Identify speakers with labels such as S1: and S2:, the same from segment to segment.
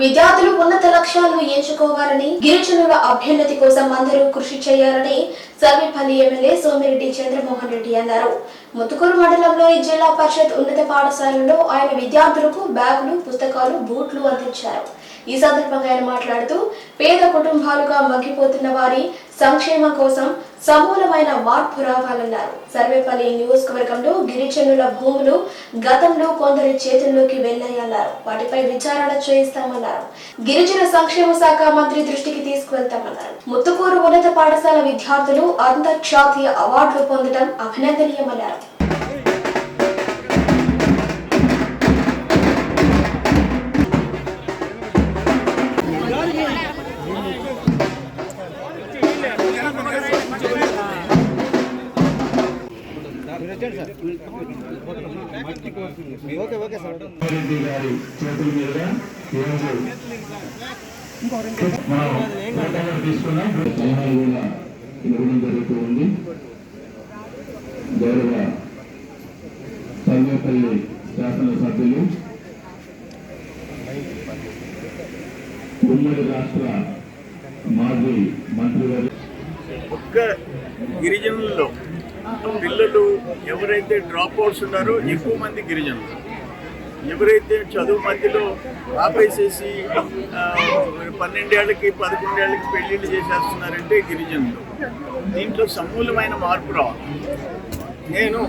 S1: విద్యార్థులు ఉన్నత లక్ష్యాలను ఎంచుకోవాలని గిరిజనుల అభ్యున్నతి కోసం అందరూ కృషి చేయాలని సర్వేపల్లి ఎమ్మెల్యే సోమిరెడ్డి చంద్రమోహన్ రెడ్డి అన్నారు. ముతుకూరు మండలంలోని జిల్లా పరిషత్ ఉన్నత పాఠశాలలో ఆయన విద్యార్థులకు బ్యాగులు పుస్తకాలు బూట్లు అందించారు. ఈ సందర్భంగా ఆయన మాట్లాడుతూ పేద కుటుంబాలుగా మగ్గిపోతున్న వారి సంక్షేమం కోసం సమూలమైన మార్పు రావాలన్నారు. సర్వేపల్లి నియోజకవర్గంలో గిరిజనుల భూములు గతంలో కొందరి చేతుల్లోకి వెళ్ళాయన్నారు. వాటిపై విచారణ చేయిస్తామన్నారు. గిరిజన సంక్షేమ శాఖ మంత్రి దృష్టికి తీసుకువెళ్తామన్నారు. ముత్తుకూరు ఉన్నత పాఠశాల విద్యార్థులు అంతర్జాతీయ అవార్డులు పొందడం అభినందనీయమన్నారు.
S2: చేతుల మీదుగా ఈరోజు మనం తీసుకున్నాం కూడా ఇవ్వడం జరుగుతూ ఉంది గౌరవ సర్వేపల్లి శాసనసభ్యులు ఉమ్మడి రాష్ట్ర మాజీ మంత్రివర్గ
S3: ఒక్క గిరిజనుల్లో పిల్లలు ఎవరైతే డ్రాప్ అవుట్స్ ఉన్నారో ఎక్కువ మంది గిరిజనులు. ఎవరైతే చదువు మధ్యలో ఆపేసేసి పన్నెండేళ్ళకి పదకొండేళ్ళకి పెళ్ళిళ్ళు చేసేస్తున్నారంటే గిరిజనులు. దీంట్లో సమూలమైన మార్పు రావాలి. నేను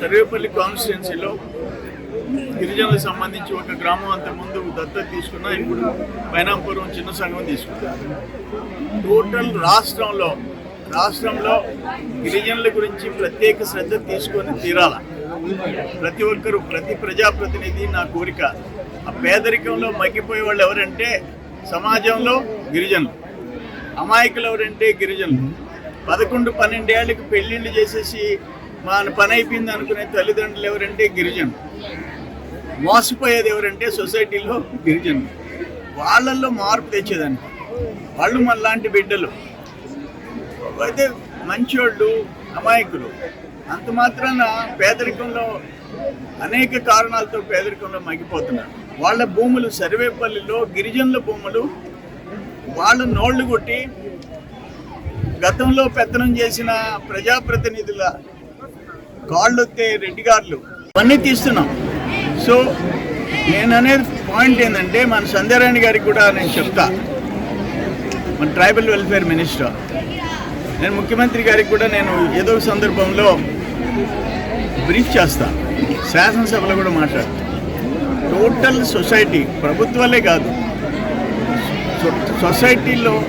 S3: సర్వేపల్లి కాన్స్టిట్యున్సీలో గిరిజనులకు సంబంధించి ఒక గ్రామం అంత ముందు దత్తత తీసుకున్నా ఇప్పుడు పైనాపురం చిన్న సంఘం తీసుకున్నా టోటల్ రాష్ట్రంలో రాష్ట్రంలో గిరిజనుల గురించి ప్రత్యేక శ్రద్ధ తీసుకొని తీరాల. ప్రతి ఒక్కరు ప్రతి ప్రజాప్రతినిధి నా కోరిక ఆ పేదరికంలో మగ్గిపోయే వాళ్ళు ఎవరంటే సమాజంలో గిరిజనులు. అమాయకులు ఎవరంటే గిరిజనులు. పదకొండు పన్నెండేళ్ళకి పెళ్ళిళ్ళు చేసేసి మా పని అయిపోయింది అనుకునే తల్లిదండ్రులు ఎవరంటే గిరిజనులు. మోసపోయేది ఎవరంటే సొసైటీలో గిరిజనులు. వాళ్ళల్లో మార్పు తెచ్చేదానికి వాళ్ళు మళ్ళాంటి బిడ్డలు. అయితే మంచోళ్ళు అమాయకులు. అంత మాత్రాన పేదరికంలో అనేక కారణాలతో పేదరికంలో మగ్గిపోతున్నారు. వాళ్ళ భూములు సర్వేపల్లిలో గిరిజనుల భూములు వాళ్ళు నోళ్ళు కొట్టి గతంలో పెత్తనం చేసిన ప్రజాప్రతినిధుల కాళ్ళొత్తే రెడ్డి గారులు. ఇవన్నీ తీస్తున్నాం. సో నేను అనేది పాయింట్ ఏంటంటే మన సంధ్యారాయణ గారికి కూడా నేను చెప్తా. మన ట్రైబల్ వెల్ఫేర్ మినిస్టర్ నేను ముఖ్యమంత్రి గారికి కూడా నేను ఏదో సందర్భంలో బ్రీఫ్ చేస్తా. శాసనసభలో కూడా మాట్లాడతా. టోటల్ సొసైటీ ప్రభుత్వాలే కాదు. సొ- సొసైటీలో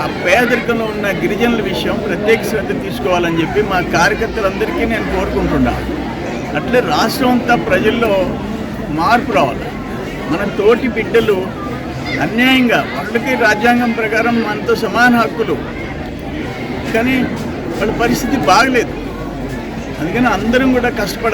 S3: ఆ పేదరికంలో ఉన్న గిరిజనుల విషయం ప్రత్యేక శ్రద్ధ తీసుకోవాలని చెప్పి మా కార్యకర్తలందరికీ నేను కోరుకుంటున్నా. అట్లే రాష్ట్రం అంతా ప్రజల్లో మార్పు రావాలి. మన తోటి బిడ్డలు అన్యాయంగా వాళ్ళకి రాజ్యాంగం ప్రకారం మనతో సమాన హక్కులు. కానీ వాళ్ళ పరిస్థితి బాగలేదు. అందుకని అందరం కూడా కష్టపడాలి.